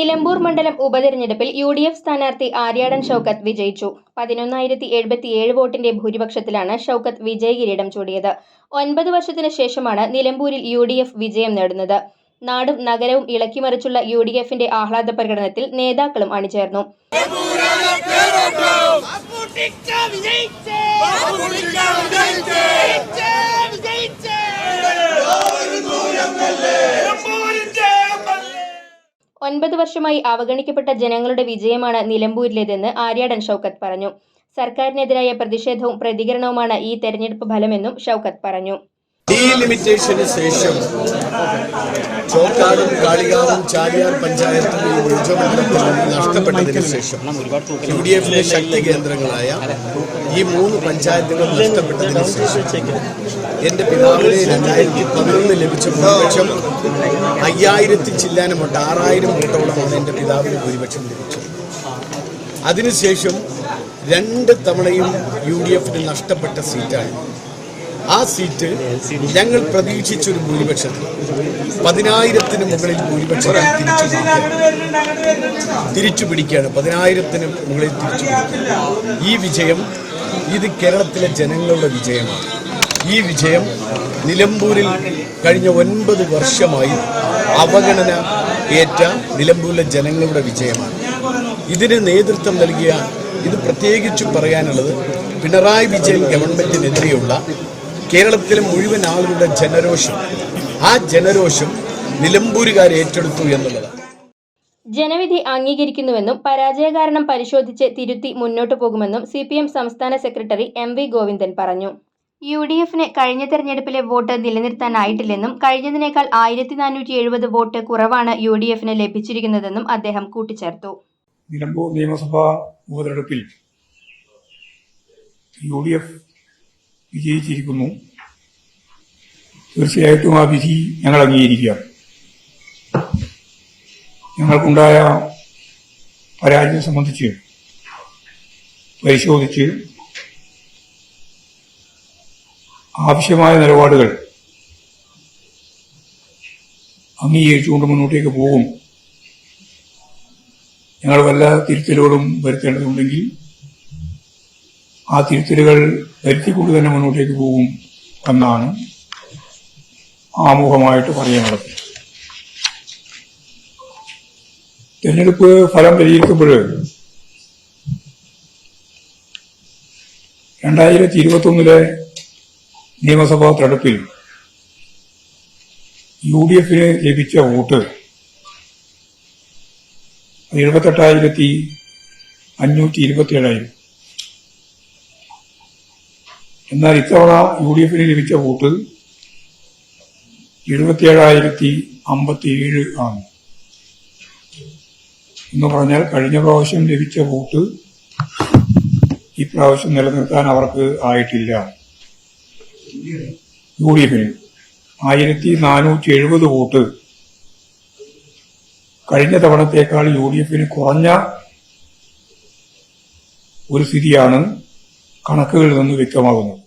നിലമ്പൂർ മണ്ഡലം ഉപതെരഞ്ഞെടുപ്പിൽ U D F സ്ഥാനാർത്ഥി ആര്യാടൻ ഷൗക്കത്ത് വിജയിച്ചു. പതിനൊന്നായിരത്തി എഴുപത്തിയേഴ് വോട്ടിന്റെ ഭൂരിപക്ഷത്തിലാണ് ഷൗക്കത്ത് വിജയകിരീടം ചൂടിയത്. ഒൻപത് വർഷത്തിന് ശേഷമാണ് നിലമ്പൂരിൽ യു ഡി എഫ് വിജയം നേടുന്നത്. നാടും നഗരവും ഇളക്കിമറിച്ചുള്ള യു ഡി എഫിന്റെ ആഹ്ലാദ പ്രകടനത്തിൽ നേതാക്കളും അണിചേർന്നു. ഒൻപത് വർഷമായി അവഗണിക്കപ്പെട്ട ജനങ്ങളുടെ വിജയമാണ് നിലമ്പൂരിലേതെന്ന് ആര്യാടൻ ഷൗക്കത്ത് പറഞ്ഞു. സർക്കാരിനെതിരായ പ്രതിഷേധവും പ്രതികരണവുമാണ് ഈ തെരഞ്ഞെടുപ്പ് ഫലമെന്നും ഷൗക്കത്ത് പറഞ്ഞു. ശേഷം ചോക്കാടും ചാലിയാർ ശേഷം യു ഡി എഫിലെ ശക്തി കേന്ദ്രങ്ങളായ ഈ മൂന്ന് പഞ്ചായത്തുകൾ നഷ്ടപ്പെട്ടതിന് ശേഷം എന്റെ പിതാവിനെ രണ്ടായിരത്തി പതിനൊന്ന് ലഭിച്ച ഭൂരിപക്ഷം അയ്യായിരത്തി ചില്ലാനുമുണ്ട്. ആറായിരം വോട്ടോളമാണ് എന്റെ പിതാവിന് ഭൂരിപക്ഷം ലഭിച്ചത്. അതിനുശേഷം രണ്ട് തവണയും യു ഡി എഫിന് നഷ്ടപ്പെട്ട സീറ്റാണ്. ആ സീറ്റ് ഞങ്ങൾ പ്രതീക്ഷിച്ചൊരു ഭൂരിപക്ഷത്തിൽ. പതിനായിരത്തിന് മുകളിൽ ഭൂരിപക്ഷത്തിൽ തിരിച്ചു. തിരിച്ചു പിടിക്കുകയാണ്. പതിനായിരത്തിന് മുകളിൽ തിരിച്ചു ഈ വിജയം ഇത് കേരളത്തിലെ ജനങ്ങളുടെ വിജയമാണ്. ഈ വിജയം നിലമ്പൂരിൽ കഴിഞ്ഞ ഒൻപത് വർഷമായി അവഗണന ഏറ്റ നിലമ്പൂരിലെ ജനങ്ങളുടെ വിജയമാണ്. ഇതിന് നേതൃത്വം നൽകിയ ഇത് പ്രത്യേകിച്ചും പറയാനുള്ളത് പിണറായി വിജയൻ ഗവൺമെന്റിനെതിരെയുള്ള കേരളത്തിലെ മുഴുവൻ ആളുകളുടെ ജനരോഷം. ആ ജനരോഷം നിലമ്പൂരുകാർ ഏറ്റെടുത്തു എന്നുള്ളതാണ്. ജനവിധി അംഗീകരിക്കുന്നുവെന്നും പരാജയ കാരണം പരിശോധിച്ച് തിരുത്തി മുന്നോട്ടു പോകുമെന്നും സി സംസ്ഥാന സെക്രട്ടറി എം വി ഗോവിന്ദൻ പറഞ്ഞു. യു ഡി എഫിന് കഴിഞ്ഞ തെരഞ്ഞെടുപ്പിലെ വോട്ട് നിലനിർത്താനായിട്ടില്ലെന്നും കഴിഞ്ഞതിനേക്കാൾ ആയിരത്തി നാനൂറ്റി എഴുപത് വോട്ട് കുറവാണ് യു ഡി എഫിന് ലഭിച്ചിരിക്കുന്നതെന്നും അദ്ദേഹം കൂട്ടിച്ചേർത്തു. നിലമ്പൂർ നിയമസഭാ ഉപതെരഞ്ഞെടുപ്പിൽ യു ഡി എഫ് വിജയിച്ചിരിക്കുന്നു. തീർച്ചയായിട്ടും ആ വിധി ഞങ്ങൾ അംഗീകരിക്കുക. ഞങ്ങൾക്കുണ്ടായ പരാജയം സംബന്ധിച്ച് പരിശോധിച്ച് ആവശ്യമായ നിലപാടുകൾ അംഗീകരിച്ചുകൊണ്ട് മുന്നോട്ടേക്ക് പോകും. ഞങ്ങൾ വല്ല തിരുത്തലുകളും വരുത്തേണ്ടതുണ്ടെങ്കിൽ ആ തിരുത്തലുകൾ വരുത്തിക്കൊണ്ട് തന്നെ മുന്നോട്ടേക്ക് പോകും എന്നാണ് ആമുഖമായിട്ട് പറയാനുള്ളത് തെരഞ്ഞെടുപ്പ് ഫലം വിലയിരുത്തുമ്പോൾ രണ്ടായിരത്തി ഇരുപത്തൊന്നിലെ നിയമസഭാ തെരഞ്ഞെടുപ്പിൽ യു ഡി എഫിന് ലഭിച്ച വോട്ട് എഴുപത്തെട്ടായിരത്തി അഞ്ഞൂറ്റി ഇരുപത്തിയേഴായിരം. എന്നാൽ ഇത്തവണ യു ഡി എഫിന് ലഭിച്ച വോട്ട് എഴുപത്തിയേഴായിരത്തി അമ്പത്തിയേഴ് ആണ്. എന്ന് പറഞ്ഞാൽ കഴിഞ്ഞ പ്രാവശ്യം ലഭിച്ച വോട്ട് ഇപ്രാവശ്യം നിലനിർത്താൻ അവർക്ക് ആയിട്ടില്ല. യു ഡി എഫിന് ആയിരത്തി നാനൂറ്റി എഴുപത് വോട്ട്. കഴിഞ്ഞ തവണത്തേക്കാൾ യു ഡി എഫിന് കുറഞ്ഞ ഒരു സ്ഥിതിയാണ് കണക്കുകളിൽ നിന്ന് വ്യക്തമാകുന്നത്.